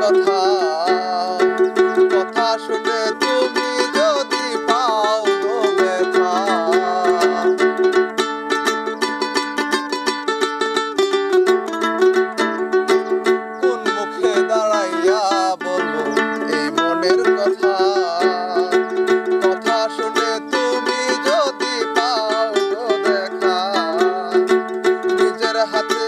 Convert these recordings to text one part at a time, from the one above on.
কথা কথা শুনে তুমি যদি পাও গো কোন মুখে দাঁড়াইয়া বলব এই মনের কথা? কথা শুনে তুমি যদি পাও গো নিজের হাতে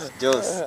Nice,